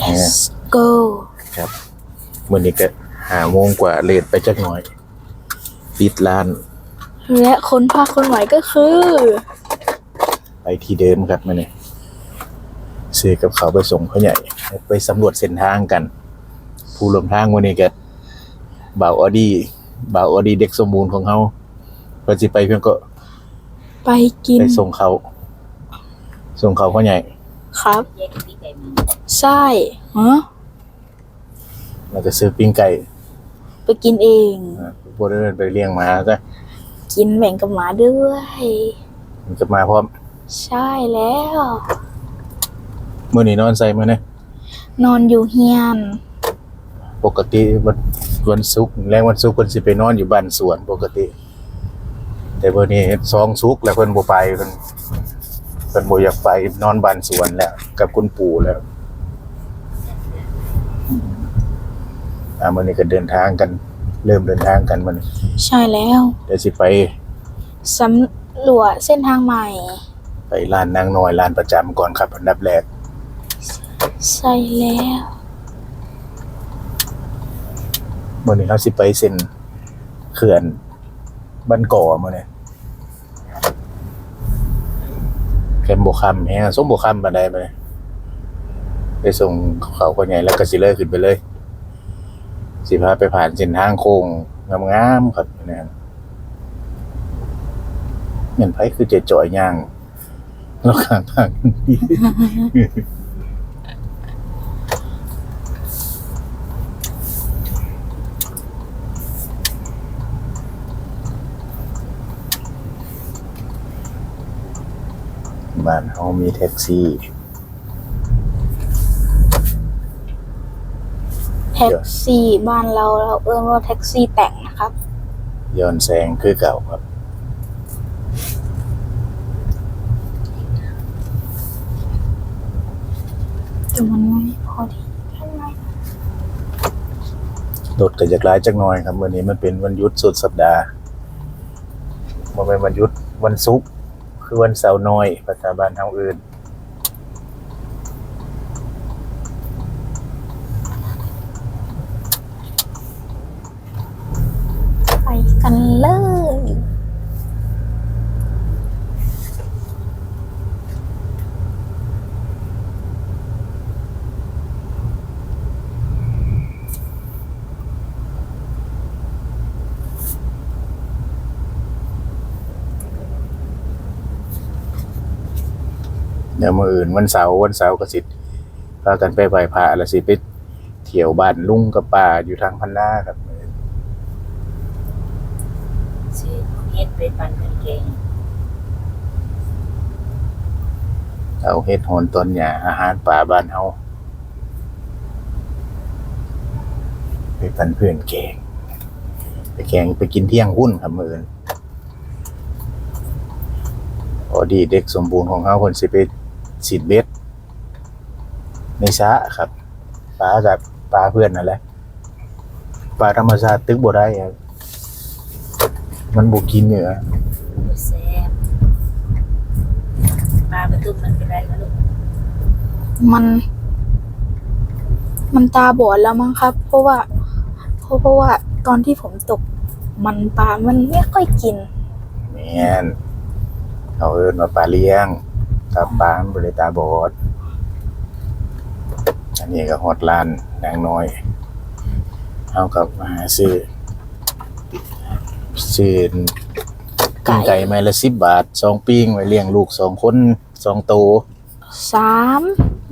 let's go ครับมื่อนี้ก็หาโมงกว่าเลทไปจักหน่อย ปิดร้าน และคนพาคนไหวก็คือ ไปที่เดิมครับมื่อนี้ซื้อกับเขาวไปส่งพ่อใหญ่ ไปสำรวจเส้นทางกัน ผู้ร่วมทางวันนี้ก็บ่าวออดี้บ่าวออดี้เด็กสมบูรณ์ของเขาเพื่อสิไปเพียงก็ ไปกิน ไปส่งเขา ส่งเขาพ่อใหญ่ ครับ ใช่ฮะแล้วก็ซื้อปิ้งไก่ไปกินเอง อ่าพวกเดินไปเลี้ยงหมาซะกินแบ่งกับหมาด้วย มันจะมาพร้อมใช่แล้ว มื่อนี้นอนใส่มาเนี่ยนอนอยู่เฮียน ปกติวันวันศุกร์แรงวันศุกร์เพิ่นสิไปนอนอยู่บ้านสวนปกติ แต่วันนี้ซองศุกร์แล้วเพิ่นบ่ไปเพิ่นเพิ่นบ่อยากไปนอนบ้านสวนแล้ว กับคุณปู่แล้ว อ่ามื้อนี้ก็เดินทางกัน เริ่มเดินทางกันมันใช่แล้วเดี๋ยวสิไปสำรวจเส้นทางใหม่ ไปร้านนางน้อยร้านประจำก่อนครับอันดับแรกใช่แล้วมื้อนี้เราสิไปเส้นเขื่อนบ้านก่อมื้อนี้แคมโบคัมแฮงสมโบคัมปานใดมื้อนี้ไปส่งเขาคนใหญ่แล้วก็สิเลยขึ้นไปเลย สิพาไปผ่านเส้นทางโค้งงามๆครับนะครับเห็นไผคือเจจ่อยย่างแล้วข้างทางดีบ้านเขามีแท็กซี่ ท็กซี่บ้านเราเราเอิ้นว่าแท็กซี่แต่งนะครับ ย้อนแสงคือเก่าครับ แต่มันไม่พอดีเท่าไหร่รถก็จะกลายจักหน่อยครับ วันนี้มันเป็นวันหยุดสุดสัปดาห์มันเป็นวันหยุดวันศุกร์คือวันเสาร์น้อยภาษาบ้านเฮาอื่น ไปกันเลย เดี๋ยวมื้ ออื่นวันเสาร์วันเสาร์ก็สิพากันไปไหว้พระแล้วสิไปเที่ยวบ้านลุงกับป้าอยู่ทางพันนาครับซื้อเฮ็ดไปปั่นกันเก่งเอาเฮ็ดโหนต้นหญ้าอาหารป่าบ้านเฮาไปปันเพื่อนแกงไปแกงไปกินเที่ยงหุ้นครับมื้ออื่นพอดีเด็กสมบูรณ์ของเฮาเพิ่นสิไป สีดเบ็ดในสระครับปลากับปลาเพื่อนนั่นแหละปลาธรรมชาติตึกบ่ได้ครับมันบ่กินเนื้อบ่แซ่บปลาประตูมันเป็นไรก็ลูกมัน มันตาบอดแล้วมั้งครับ เพราะว่าเพราะเพราะว่าตอนที่ผมตก มันปลามันไม่ค่อยกินแม่นเขาเอิ้นว่าปลาเลี้ยง กับปลามันบ่ได้ตาบอด อันนี้ก็ฮอดร้านนางน้อยเอากับมาหาซื้อซื้อไก่ไก่ไม้ละสิบบาทสองปิ้งไว้เลี้ยงลูกสองคนสองโตวสาม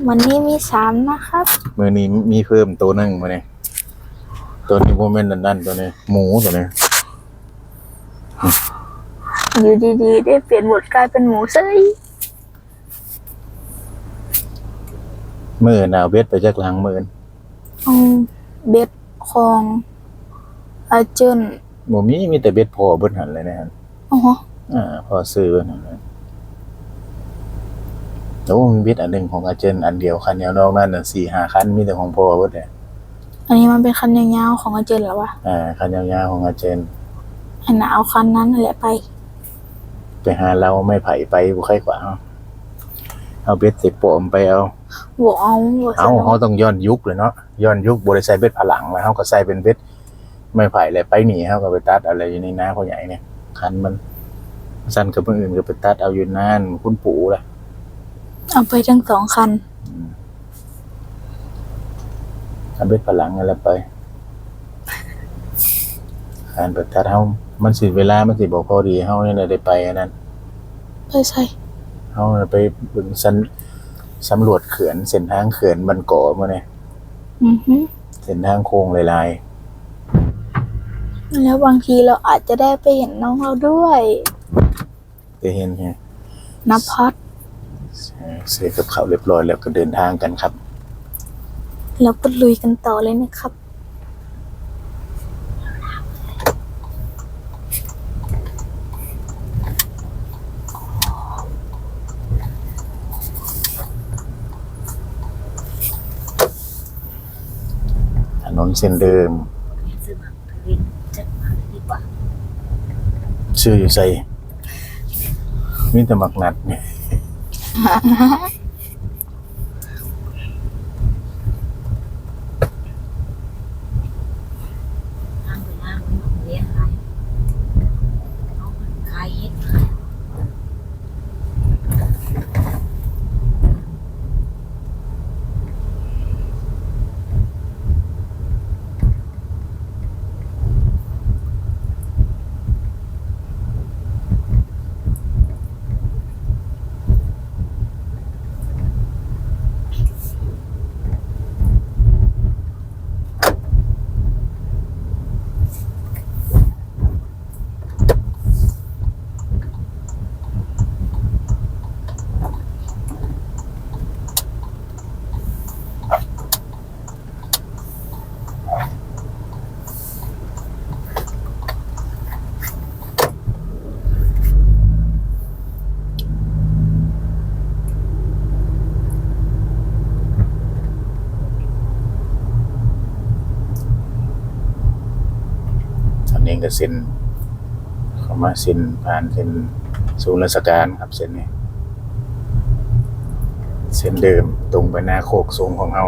วันนี้มีสามนะครับ มื้อนี้มีเพิ่มตัวหนึงมื้อนี้ตัวนี้บ่แม่นนั่นนั่นตัวนี้ หมูตัวนี้อยู่ดีๆ ได้เปลี่ยนบทกลายเป็นหมูเซย มื้อหนาวเบ็ดไปจักหลังมื้อนเอาเบ็ดคองอาเจนบ่มีมีแต่เบ็ดพอเบิดหันเลยนะฮะอ๋ออ่า พอซื้อเบิดหันเลยโอ้มีเบ็ดอันหนึงของอาเจนอันเดียวคันเดียวนอกนั้นน่ะ4-5คันมีแต่ของพ่อเบิดเลยอันนี้มันเป็นคันยาวๆของอาเจนเหรอวะอ่าคันยาวๆของอาเจนอันน่ะเอาคันนั้นนั่นแหละไป ไปหาเราไม่ไผ่ไปบุใครกว่าเอา เอาเบ็ดสิบปอมไปเอาบ่เอาบ่สเอานุกเขาต้องย้อนยุคเลยเนาะย้อนยุคบริใส่เบ็ดผลังแล้วเขาก็ใส่เป็นเบ็ดไม่ไผ่เลยไปหนีเขาก็ไปตัดอะไรอยู่ในน้าเขาใหญ่เนี่ยคันมันสั้นกับคนอื่นก็ไปตัดเอาอยู่นานคุณปู่แหละเอาไปทั้งสองคันเอาเบ็ดผลังอะไรไปคันไปตัดเขามันสิเวลามันสิบอกพอดีเขาเนี่ยได้ไปอันนั้นไปใส่ เขาไปเบึงสันสำรวจเขื่อนเส้นทางเขื่อนบันเกาะมาเนี่ยอือฮึเส้นทางโค้งลายแล้วบางทีเราอาจจะได้ไปเห็นน้องเราด้วยๆจะเห็นไงนภัสเสียกับเขาวเรียบร้อยแล้วก็เดินทางกันครับ แล้วก็ลุยกันต่อเลยนะครับ ถนนเส้นเดิมซื้อมาเรียนจัดมาดีกว่าชื่ออยู่ใส่มีแต่มักนัดเนี่ยทางเวลามันเลี้ยงอะไรเอามันขายเฮ็ดมา ตอนนี้ ก็เซ็นเข้ามาเซ็นผ่านเซ็นศูนย์ราชการครับเซ็นนี้เส้นเดิมตรงไปหน้าโคกสูงของเรา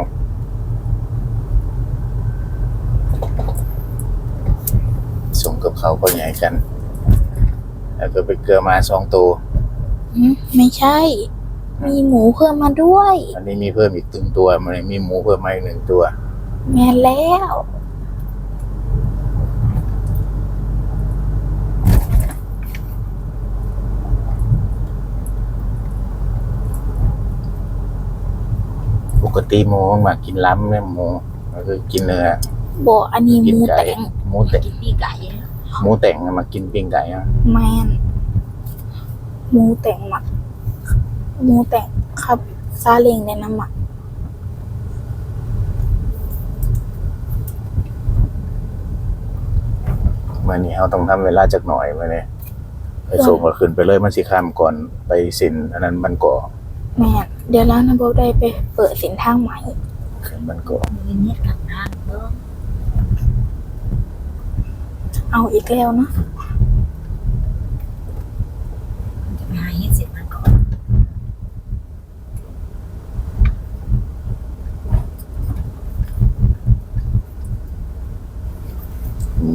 ส่งกับเขาก็ใหญ่กัน แล้วก็ไปเกลือมาสองตัวอืมไม่ใช่ มีหมูเพิ่มมาด้วย อันนี้มีเพิ่มอีกตึงตัวมันมีหมูเพิ่มมาอีกหนึ่งตัว แม่นแล้ว ติหมูมันมากินล้ำเนี่ยหมูมันคือกินเนื้อบอกอันนี้หกินมูไก่ แต่งหมูแต่งกินปีกไก่หมูแต่งมากินปิ้งไก่อะแมนหมูแต่งหมักหมูแต่งครับซาเล้งในน้ำหมักมื่อนี้เราต้องทำเวลาจากหน่อยมาเนี่ยไปส่งก็ขึ้นไปเลยมันสิข้ามก่อนไปสินอันนั้นมันก่อ แม่นเดี๋ยวร้านนะโบได้ไปเปิดสินทางใหม่ขึ้นมันก่อมีเน็ตกับทางเบิ่งเอาอีกแล้วเนาะมันจะไปหาเฮ็ดเสร็จมันก่อน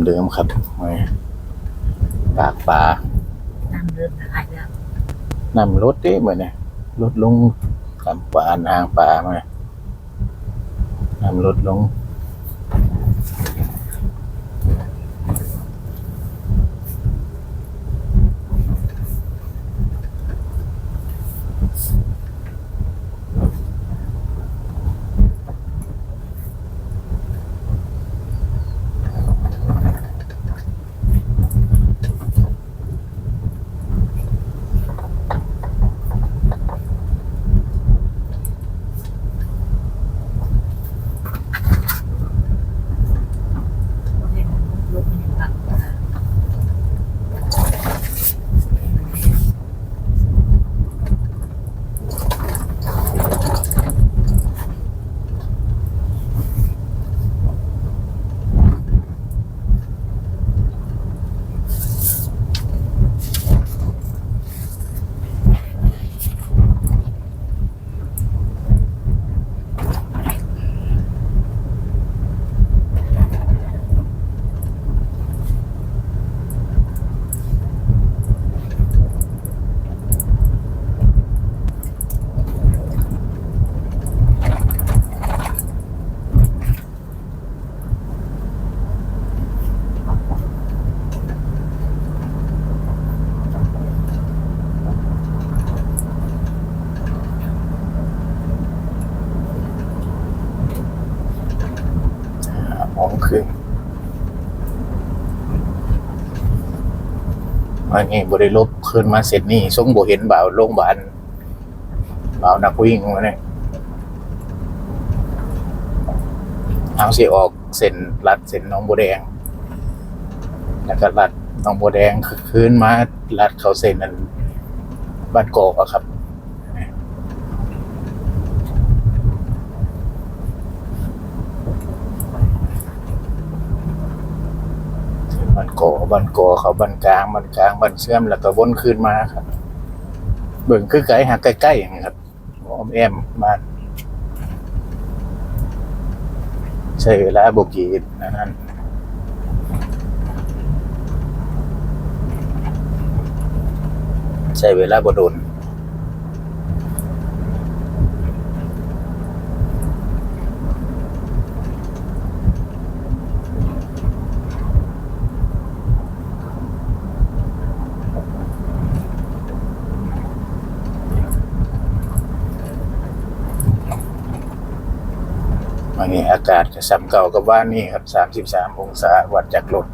เดิมครับมาปากป่าตามเดินทางแล้วนำรถเด้เหมือนเนี่ย ลดลงตามป่านางป่ามานำลดลง องครึ่งอันนี้บริลบขึ้นมาเสร็จนี่ส่งบ่เห็นบ่าวโรงพยาบาลบ่าวนักวิ่งมาเนี่ยเอาสิออกเส้นลัดเส้นน้องโบแดง แล้วก็ลัดน้องโบแดงคืนมาลัดเขาเส้นนั้นบ้านกอกอะครับ บันโกบันโกเขาบันกลางบันกลางบันเชื่อมแล้วก็วนขึ้นมาครับ เบิ่งคือไกลหาใกล้ๆอย่างนี้ครับออมแอมบ้านใช้เวลาบกีนั่นนั่นใช้เวลาบโดน วันนี้อากาศจะซ้ำเก่ากับว่านนี่ครับ 33 องศาวัดจากรถ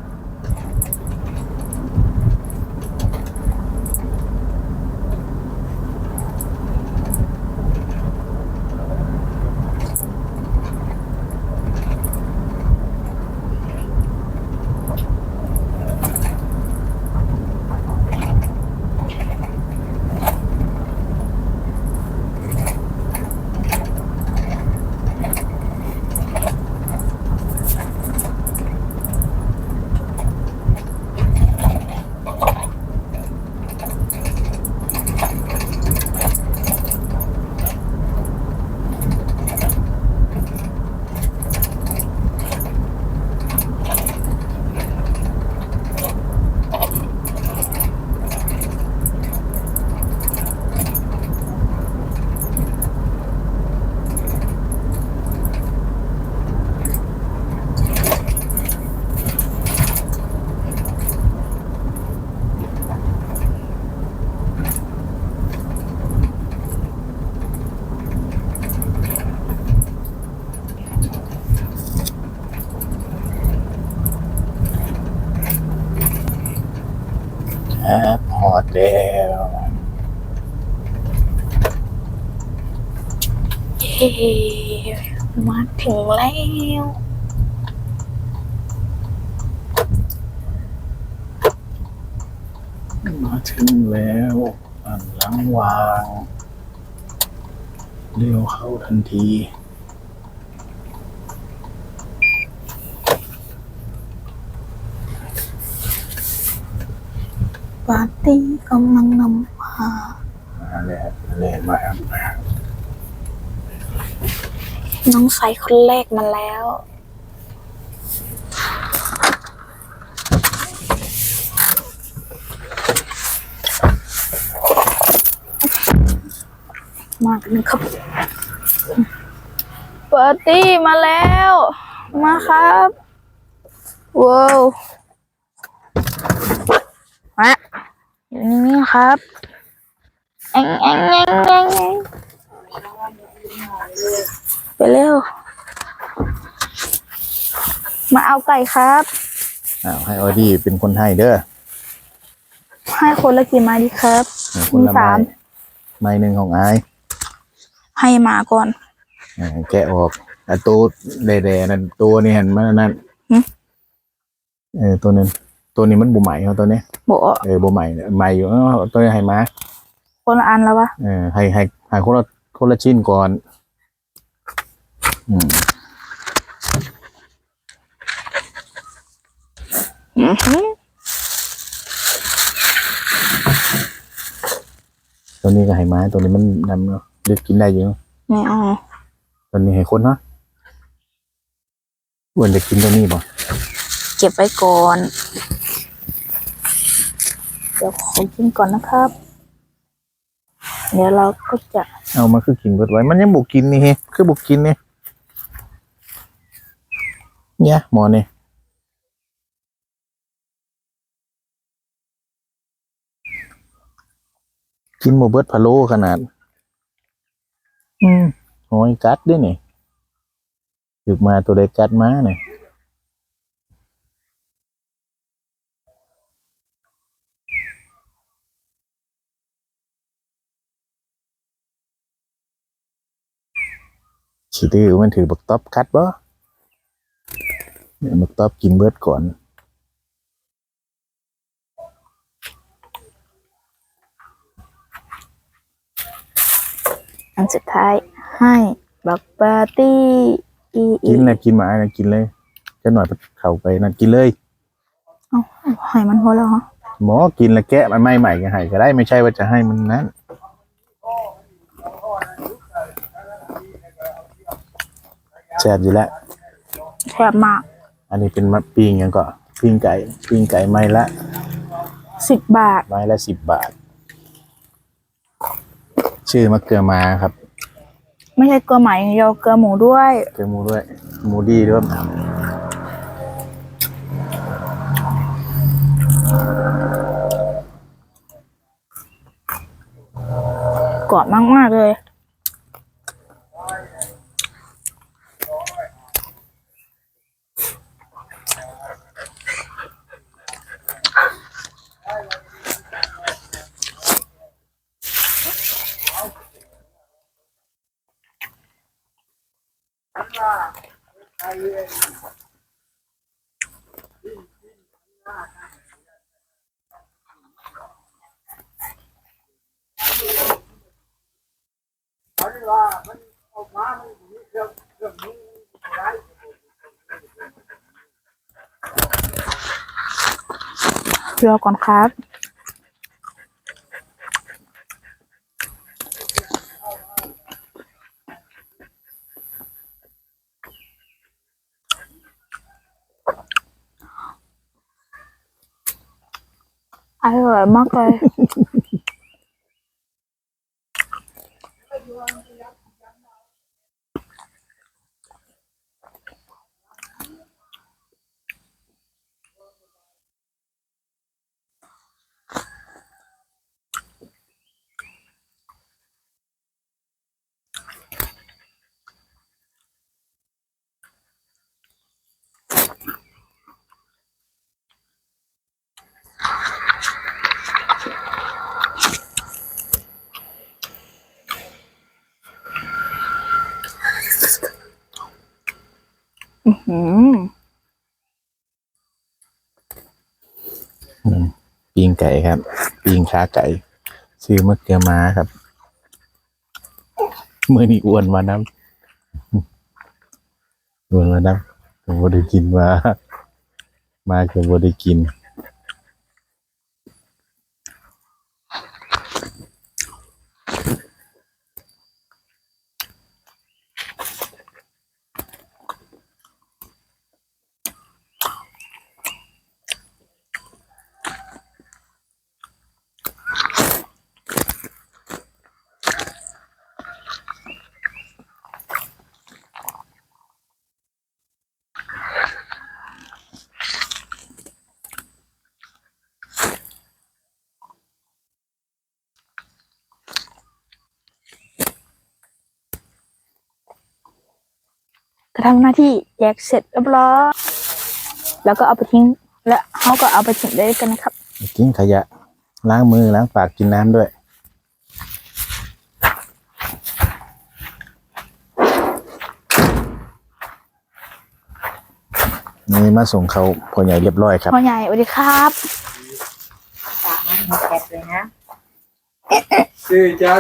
ครับหอดแล้วเย้มาถึงแล้วมาถึงแล้วอันหลังวาง เลี้ยวเข้าทันที ปาร์ตี้กำลังนำมามาแล้วมาแล้วมาแล้วมาแล้วน้องใสคนแรกมาแล้ว มากันครับปาร์ตี้มาแล้ว มาครับ ว้าวมาอยู่นี่ ครับเอ็งเอ็งเอ็งเอ็งเอ็งไปเร็ว มาเอาไก่ครับ อ้าวให้ออดี้เป็นคนให้เด้อ ให้คนละกี่ไม้ดีครับให้คนละมีสามไม้ไม้หนึ่งของไอ้ายให้หมาก่อนอ่าแกะออกแต่ตัวแดๆนั่นตัวนี่เห็นมันนั่นหึเออตัวนั้น ตัวนี้มันบุใหม่เขาตัวนี้บอกว่าเออบุใหม่เนี่ยใหม่อยู่เออตัวนี้ให้มาคนละอันแล้ววะเออให้ให้ให้คนละคนละชิ้นก่อน อืมอื้อหือตัวนี้ก็ให้มาตัวนี้มันนำเนาะเลือกกินได้อยู่ไม่เอาตัวนี้ให้คนเนาะอ้วนจะกินตัวนี้ป่ะเก็บไว้ก่อนเดี๋ยวขอกินก่อนนะครับ เดี๋ยวเราก็จะ เอามาคือกินเบิดไว้ มันยังบุกกินนี่เฮคือบุกกินนี่เนี่ยหมอนี่กินหมูเบิดพะโล้ขนาด อืมหอยกัดด้วยนี่ถึกมาตัวเล็กกัดมาเนี่ย ขี้ดื้อมันถือบักตอบคัดบ่เนี่ยบักตอบกินเบิดก่อนอันสุดท้ายให้บักปาร์ตี้อีอีกินนะกินหมานะกินเลยจะหน่อยเข้าไปนั่นกินเลยเอ้าให้มันหัวเราะเหรอหมอกินแล้วแกะมันไม่ใหม่ก็ให้ก็ได้ไม่ใช่ว่าจะให้มันนั้น แซ่บอยู่แล้วแซ่บมาก อันนี้เป็นมะปิ้งหยังก็ปิ้งไก่ปิ้งไก่ไม้ละสิบบาท ไม้ละสิบบาท ชื่อมะเกลือมาครับ ไม่ใช่เกลือไหมอย่างเดียวเกลือหมูด้วย เกลือหมูด้วย หมูดีด้วยกรอบมากๆเลย รอก่อนครับ อร่อยมากเลย อื้อหือปิ้งไก่ครับ ปีงขาไก่ ซื้อมะเกือมาครับเมื่อนี้อ้วนมาน้ำอ้วนมาน้ำผมบ่ได้กินมา มาก็บ่ได้กิน ทำหน้าที่แยกเสร็จเรียบร้อยแล้วก็เอาไปทิ้ง และเขาก็เอาไปทิ้งได้กันนะครับกินขยะ ล้างมือล้างปากกินน้ำด้วย นี่มาส่งเขาพ่อใหญ่เรียบร้อยครับพ่อใหญ่สวัสดีครับปากมันแคบเลยนะซื้อจาน